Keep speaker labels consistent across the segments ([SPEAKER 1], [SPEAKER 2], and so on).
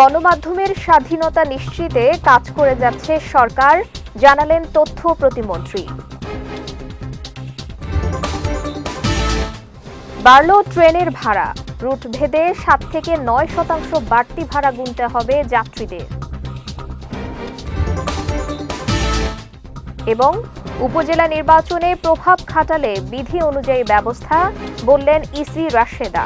[SPEAKER 1] গণমাধ্যমের স্বাধীনতা নিশ্চিতে কাজ করে যাচ্ছে সরকার, জানালেন তথ্য প্রতিমন্ত্রী। বাড়ল ট্রেনের ভাড়া। রুট ভেদে সাত থেকে নয় শতাংশ বাড়তি ভাড়া গুনতে হবে যাত্রীদের। এবং উপজেলা নির্বাচনে প্রভাব খাটালে বিধি অনুযায়ী ব্যবস্থা, বললেন ইসি রাশেদা।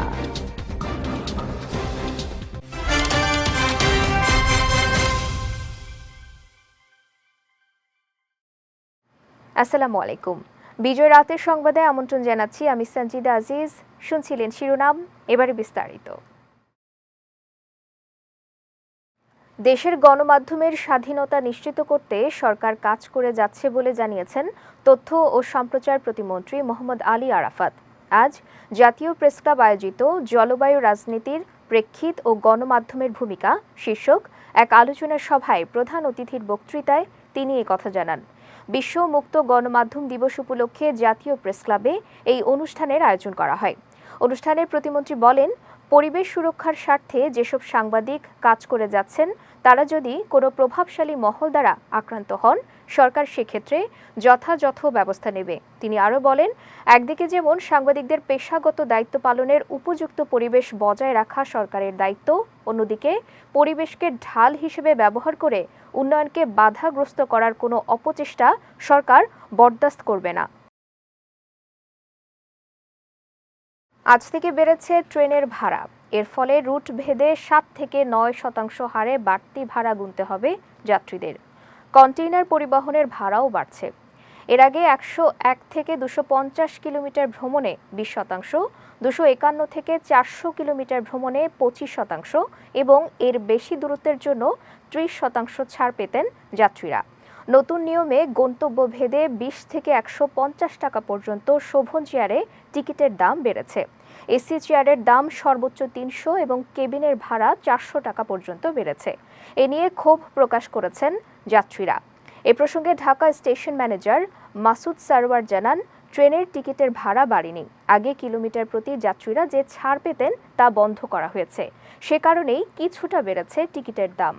[SPEAKER 1] আসসালামু আলাইকুম। বিজয় রাতের সংবাদে আমন্ত্রণ জানাচ্ছি আমি সঞ্জিদা আজিজ। শুনছিলেন শিরোনাম, এবারে বিস্তারিত। দেশের গণমাধ্যমের স্বাধীনতা নিশ্চিত করতে সরকার কাজ করে যাচ্ছে বলে জানিয়েছেন তথ্য ও সম্প্রচার প্রতিমন্ত্রী মোহাম্মদ আলী আরাফাত। আজ জাতীয় প্রেসক্লাব আয়োজিত জলবায়ু রাজনীতির প্রেক্ষিত ও গণমাধ্যমের ভূমিকা শীর্ষক এক আলোচনা সভায় প্রধান অতিথির বক্তৃতায় তিনি কথা জানান। বিশ্ব মুক্ত গণমাধ্যম দিবস উপলক্ষে জাতীয় প্রেস ক্লাবে এই অনুষ্ঠানের আয়োজন করা হয়। অনুষ্ঠানে প্রতিমন্ত্রী বলেন পরিবেশ সুরক্ষার স্বার্থে যেসব সাংবাদিক কাজ করে যাচ্ছেন, তারা যদি কোনো প্রভাবশালী মহল দ্বারা আক্রান্ত হন, সরকার সেক্ষেত্রে যথাযথ ব্যবস্থা নেবে। তিনি আরও বলেন, একদিকে যেমন সাংবাদিকদের পেশাগত দায়িত্ব পালনের উপযুক্ত পরিবেশ বজায় রাখা সরকারের দায়িত্ব, অন্যদিকে পরিবেশকে ঢাল হিসেবে ব্যবহার করে উন্নয়নকে বাধাগ্রস্ত করার কোনো অপচেষ্টা সরকার বরদাস্ত করবে না। আজ থেকে বেড়েছে ট্রেনের ভাড়া। এর ফলে রুট ভেদে সাত থেকে নয় শতাংশ হারে বাড়তি ভাড়া গুনতে হবে যাত্রীদের। কন্টেইনার পরিবহনের ভাড়াও বাড়ছে। এর আগে একশো এক থেকে দুশো পঞ্চাশ কিলোমিটার ভ্রমণে বিশ শতাংশ, দুশো একান্ন থেকে চারশো কিলোমিটার ভ্রমণে পঁচিশ শতাংশ এবং এর বেশি দূরত্বের জন্য ত্রিশ শতাংশ ছাড় পেতেন যাত্রীরা। নতুন নিয়মে গন্তব্য ভেদে বিশ থেকে একশো পঞ্চাশ টাকা পর্যন্ত শোভন চেয়ারে টিকিটের দাম বেড়েছে। এসি চেয়ারের দাম সর্বোচ্চ তিনশো এবং কেবিনের ভাড়া চারশো টাকা পর্যন্ত বেড়েছে। এ নিয়ে ক্ষোভ প্রকাশ করেছেন যাত্রীরা। এ প্রসঙ্গে ঢাকা স্টেশন ম্যানেজার মাসুদ সারোয়ার জানান, ট্রেনের টিকিটের ভাড়া বাড়েনি। আগে কিলোমিটার প্রতি যাত্রীরা যে ছাড় পেতেন তা বন্ধ করা হয়েছে। সে কারণেই কিছুটা বেড়েছে টিকিটের দাম।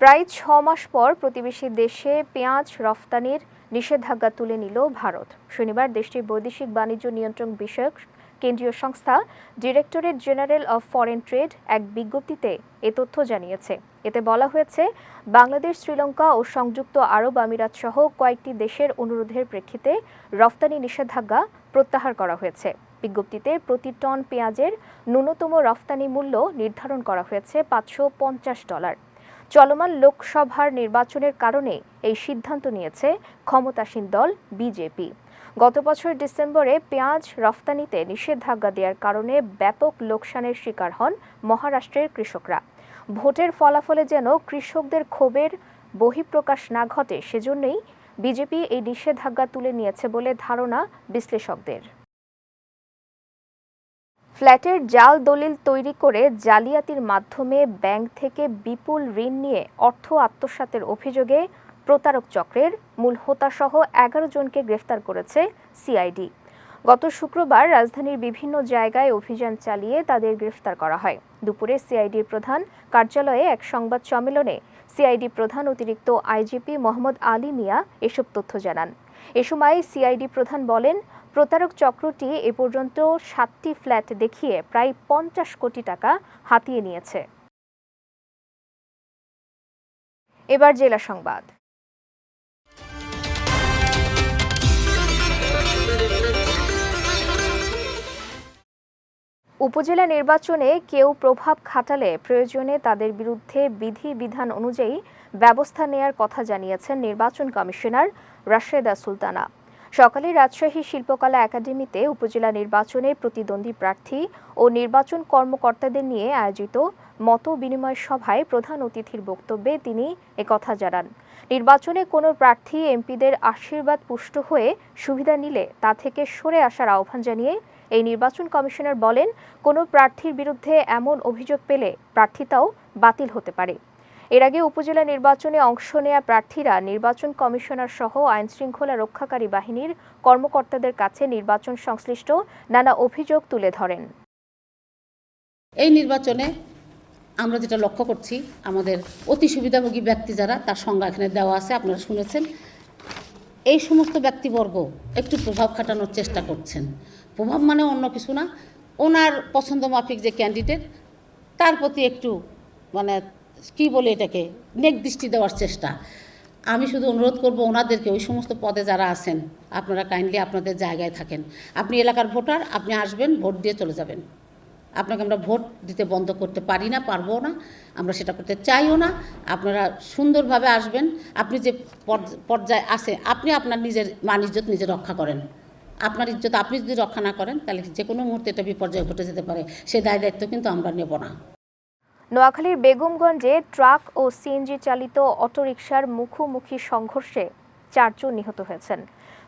[SPEAKER 1] প্রায় ছ মাস পর প্রতিবেশী দেশে পেঁয়াজ রফতানির নিষেধাজ্ঞা তুলে নিল ভারত। শনিবার দেশটির বৈদেশিক বাণিজ্য নিয়ন্ত্রণ বিষয়ক কেন্দ্রীয় সংস্থা directorate general of foreign trade এক বিজ্ঞপ্তিতে এ তথ্য জানিয়েছে। এতে বলা হয়েছে, বাংলাদেশ, শ্রীলঙ্কা ও সংযুক্ত আরব আমিরাত সহ কয়েকটি দেশের অনুরোধের প্রেক্ষিতে রফতানি নিষেধাজ্ঞা প্রত্যাহার করা হয়েছে। বিজ্ঞপ্তিতে প্রতি টন পেঁয়াজের ন্যূনতম রফতানি মূল্য নির্ধারণ করা হয়েছে পাঁচশো পঞ্চাশ ডলার। চলমান লোকসভার নির্বাচনের কারণে এই সিদ্ধান্ত নিয়েছে ক্ষমতাসীন দল বিজেপি। গত বছর ডিসেম্বরে পেঁয়াজ রফতানিতে নিষেধাজ্ঞা দেওয়ার কারণে ব্যাপক লোকসানের শিকার হন মহারাষ্ট্রের কৃষকরা। ভোটের ফলাফলে যেন কৃষকদের ক্ষোভের বহিঃপ্রকাশ না ঘটে, সেজন্যই বিজেপি এই নিষেধাজ্ঞা তুলে নিয়েছে বলে ধারণা বিশ্লেষকদের। ফ্ল্যাটের জাল দলিল তৈরি করে জালিয়াতির মাধ্যমে ব্যাংক থেকে বিপুল ঋণ নিয়ে অর্থ আত্মসাতের অভিযোগে প্রতারক চক্রের মূল হোতাসহ এগারো জনকে গ্রেফতার করেছে সিআইডি। গত শুক্রবার রাজধানীর বিভিন্ন জায়গায় অভিযান চালিয়ে তাদের গ্রেফতার করা হয়। দুপুরে সিআইডির প্রধান কার্যালয়ে এক সংবাদ সম্মেলনে সিআইডি প্রধান অতিরিক্ত আইজিপি মোহাম্মদ আলী মিয়া এসব তথ্য জানান। এ সময় সিআইডি প্রধান বলেন প্রতারক চক্রটি এ পর্যন্ত সাতটি ফ্ল্যাট দেখিয়ে প্রায় পঞ্চাশ কোটি টাকা হাতিয়ে নিয়েছে। এবার জেলা সংবাদ। উপজেলা নির্বাচনে কেউ প্রভাব খাটালে প্রয়োজনে তাদের বিরুদ্ধে বিধি বিধান অনুযায়ী ব্যবস্থা নেয়ার কথা জানিয়েছেন নির্বাচন কমিশনার রাশেদা সুলতানা। সকালে রাজশাহী শিল্পকলা একাডেমিতে উপজেলা নির্বাচনে প্রতিদ্বন্দ্বী প্রার্থী ও নির্বাচন কর্মকর্তাদের নিয়ে আয়োজিত মত বিনিময় সভায় প্রধান অতিথির বক্তব্যে তিনি একথা জানান। নির্বাচনে কোনো প্রার্থী এমপিদের আশীর্বাদ পুষ্ট হয়ে সুবিধা নিলে তা থেকে সরে আসার আহ্বান জানিয়ে এই নির্বাচন কমিশনার বলেন, কোনো প্রার্থীর বিরুদ্ধে এমন অভিযোগ পেলে প্রার্থিতাও বাতিল হতে পারে। এর আগে উপজেলা নির্বাচনে অংশ নেয়া প্রার্থীরা নির্বাচন কমিশনার সহ আইন শৃঙ্খলা রক্ষাকারী বাহিনীর কর্মকর্তাদের কাছে নির্বাচন সংশ্লিষ্ট নানা অভিযোগ তুলে ধরেন।
[SPEAKER 2] এই নির্বাচনে আমরা যেটা লক্ষ্য করছি, আমাদের অতি সুবিধাভোগী ব্যক্তি যারা, তার সংজ্ঞা এখানে দেওয়া আছে, আপনারা শুনেছেন। এই সমস্ত ব্যক্তিবর্গ একটু প্রভাব খাটানোর চেষ্টা করছেন। প্রভাব মানে অন্য কিছু না। ওনার পছন্দ মাফিক যে ক্যান্ডিডেট, তার প্রতি একটু মানে কি বলে এটাকে? নেক দৃষ্টি দেওয়ার চেষ্টা। আমি শুধু অনুরোধ করব ওনাদেরকে, ওই সমস্ত পদে যারা আছেন, আপনারা কাইন্ডলি আপনাদের জায়গায় থাকেন। আপনি এলাকার ভোটার, আপনি আসবেন, ভোট দিয়ে চলে যাবেন। আপনাকে আমরা ভোট দিতে বন্ধ করতে পারি না, পারব না, আমরা সেটা করতে চাইও না। আপনারা সুন্দরভাবে আসবেন। আপনি যে পর্যায়ে আছে আপনি আপনার নিজের মান ইজ্জত নিজে রক্ষা করেন। আপনার ইজ্জত আপনি যদি রক্ষা না করেন, তাহলে যে কোনো মুহূর্তে এটা বিপর্যয় ঘটে যেতে পারে। সে দায় দায়িত্ব কিন্তু আমরা নেব না।
[SPEAKER 1] নোয়াখালীর বেগমগঞ্জে ট্রাক ও সিএনজি চালিত অটোরিকশার মুখোমুখি সংঘর্ষে চারজন নিহত হয়েছেন।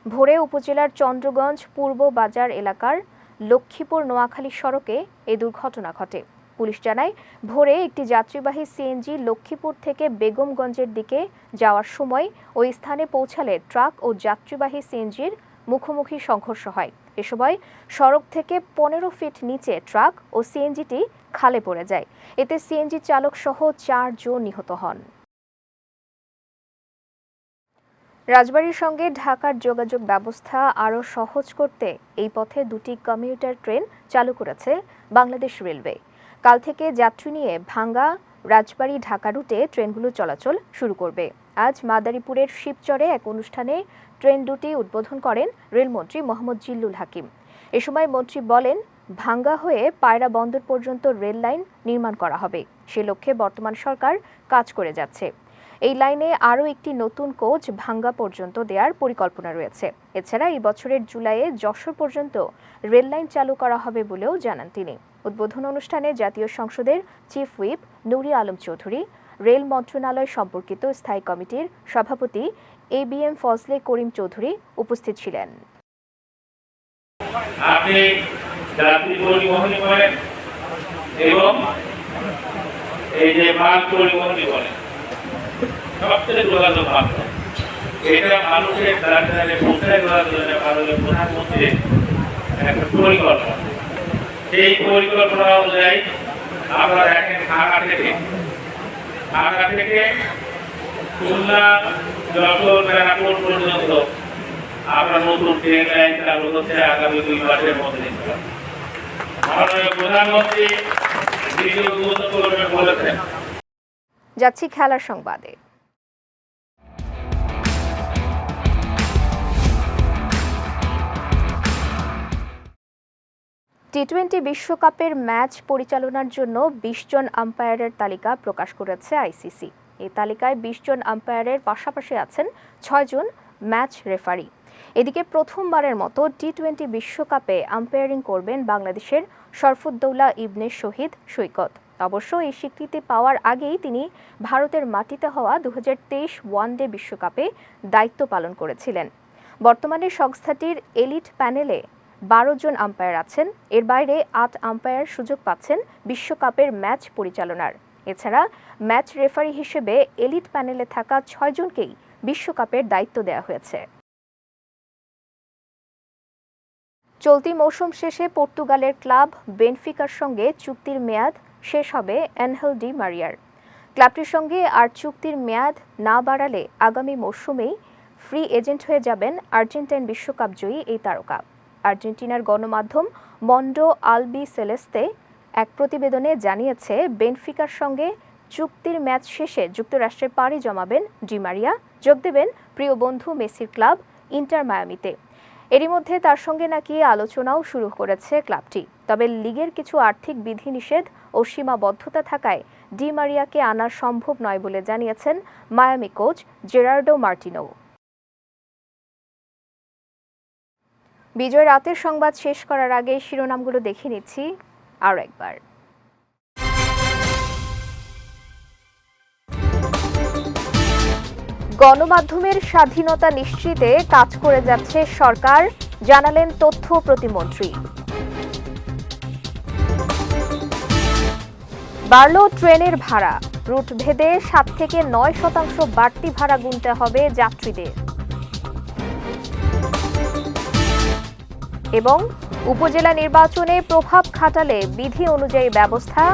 [SPEAKER 1] ভোরে উপজেলার চন্দ্রগঞ্জ পূর্ব বাজার এলাকার লক্ষ্মীপুর নোয়াখালী সড়কে এ দুর্ঘটনা ঘটে। পুলিশ জানায়, ভোরে একটি যাত্রীবাহী সিএনজি লক্ষ্মীপুর থেকে বেগমগঞ্জের দিকে যাওয়ার সময় ওই স্থানে পৌঁছালে ট্রাক ও যাত্রীবাহী সিএনজির মুখোমুখি সংঘর্ষ হয়। এ সড়ক থেকে পনেরো ফিট নিচে ট্রাক ও সিএনজিটি খালে পড়ে যায়। এতে সিএনজি চালক সহ চারজন নিহত হন। রাজবাড়ির সঙ্গে ঢাকার যোগাযোগ ব্যবস্থা আরও সহজ করতে এই পথে দুটি কমিউটার ট্রেন চালু করেছে বাংলাদেশ রেলওয়ে। কাল থেকে যাত্রী নিয়ে ভাঙ্গা রাজবাড়ি ঢাকা রুটে ট্রেনগুলো চলাচল শুরু করবে। আজ মাদারীপুরের শিবচরে এক অনুষ্ঠানে ট্রেন দুটি উদ্বোধন করেন রেলমন্ত্রী মোহাম্মদ জিল্লুল হাকিম। এ সময় মন্ত্রী বলেন, ভাঙ্গা হয়ে পায়রা বন্দর পর্যন্ত রেল লাইন নির্মাণ করা হবে। সে লক্ষ্যে বর্তমান সরকার কাজ করে যাচ্ছে। এই লাইনে আরও একটি নতুন কোচ ভাঙ্গা পর্যন্ত দেওয়ার পরিকল্পনা রয়েছে। এছাড়া এই বছরের জুলাইয়ে যশোর পর্যন্ত রেল লাইন চালু করা হবে বলেও জানান তিনি। উদ্বোধন অনুষ্ঠানে জাতীয় সংসদের chief whip Nuri Alam Chowdhury, rail মন্ত্রণালয় সম্পর্কিত স্থায়ী কমিটির সভাপতি A B M Fazle Karim Chowdhury উপস্থিত ছিলেন।
[SPEAKER 3] এই পরিকল্পনা। সেই পরিকল্পনা অনুযায়ী আমরা দেখেন থেকে খুলনা বেনাপুর পর্যন্ত আমরা নতুন ট্রেন লাইন চালু হচ্ছে আগামী দুই মাসের মধ্যে মাননীয় প্রধানমন্ত্রী উদ্বোধন করবেন বলেছেন।
[SPEAKER 1] যাচ্ছি খেলার সংবাদে। টি টোয়েন্টি বিশ্বকাপের ম্যাচ পরিচালনার জন্য বিশ জন আম্পায়ারের তালিকা প্রকাশ করেছে আইসিসি। এই তালিকায় বিশ জন আম্পায়ারের পাশাপাশি আছেন ছয়জন ম্যাচ রেফারি এদিকে প্রথমবারের মতো টি টোয়েন্টি বিশ্বকাপে আম্পায়ারিং করবেন বাংলাদেশের শরফুদ্দৌলা ইবনে শহীদ সৈকত। অবশ্য এই স্বীকৃতি পাওয়ার আগেই তিনি ভারতের মাটিতে হওয়া দু ওয়ানডে বিশ্বকাপে দায়িত্ব পালন করেছিলেন। বর্তমানে সংস্থাটির এলিট প্যানেলে বারো জন আম্পায়ার আছেন। এর বাইরে আট আম্পায়ার সুযোগ পাচ্ছেন বিশ্বকাপের ম্যাচ পরিচালনার। এছাড়া ম্যাচ রেফারি হিসেবে এলিট প্যানেলে থাকা ছয়জনকেই বিশ্বকাপের দায়িত্ব দেওয়া হয়েছে। চলতি মৌসুম শেষে পর্তুগালের ক্লাব বেনফিকার সঙ্গে চুক্তির মেয়াদ শেষ হবে অ্যানহেল ডি মারিয়ার। ক্লাবটির সঙ্গে আর চুক্তির মেয়াদ না বাড়ালে আগামী মৌসুমেই ফ্রি এজেন্ট হয়ে যাবেন আর্জেন্টাইন বিশ্বকাপ জয়ী এই তারকা। আর্জেন্টিনার গণমাধ্যম মন্ডো আলবি সেলেস্তে এক প্রতিবেদনে জানিয়েছে, বেনফিকার সঙ্গে চুক্তির ম্যাচ শেষে যুক্তরাষ্ট্রে পাড়ি জমাবেন ডিমারিয়া যোগ দেবেন প্রিয় বন্ধু মেসির ক্লাব ইন্টার মায়ামিতে। এরই মধ্যে তার সঙ্গে নাকি আলোচনাও শুরু করেছে ক্লাবটি। তবে লিগের কিছু আর্থিক বিধিনিষেধ ও সীমাবদ্ধতা থাকায় ডি মারিয়াকে আনা সম্ভব নয় বলে জানিয়েছেন Miami coach Gerardo Martino. Bijoy রাতের সংবাদ শেষ করার আগে শিরোনামগুলো দেখে নিচ্ছি। একবার। গণমাধ্যমের স্বাধীনতা নিশ্চিতে কাজ করে যাচ্ছে সরকার, জানালেন তথ্য প্রতিমন্ত্রী। বাড়ল ট্রেনের ভাড়া, রুট ভেদে সাত থেকে নয় শতাংশ বাড়তি ভাড়া গুনতে হবে যাত্রীদের। এবং উপজেলা নির্বাচনে প্রভাব খাটালে বিধি অনুযায়ী ব্যবস্থা,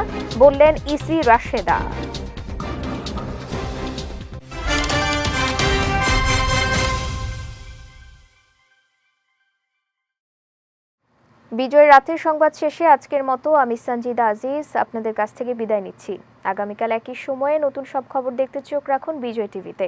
[SPEAKER 1] বললেন ইসি রাশেদা। বিজয় রাতের সংবাদ শেষে আজকের মতো, আমি সঞ্জিদা আজিজ আপনাদের কাছ থেকে বিদায় নিচ্ছি। আগামীকাল একই সময়ে নতুন সব খবর দেখতে চোখ রাখুন বিজয় টিভিতে।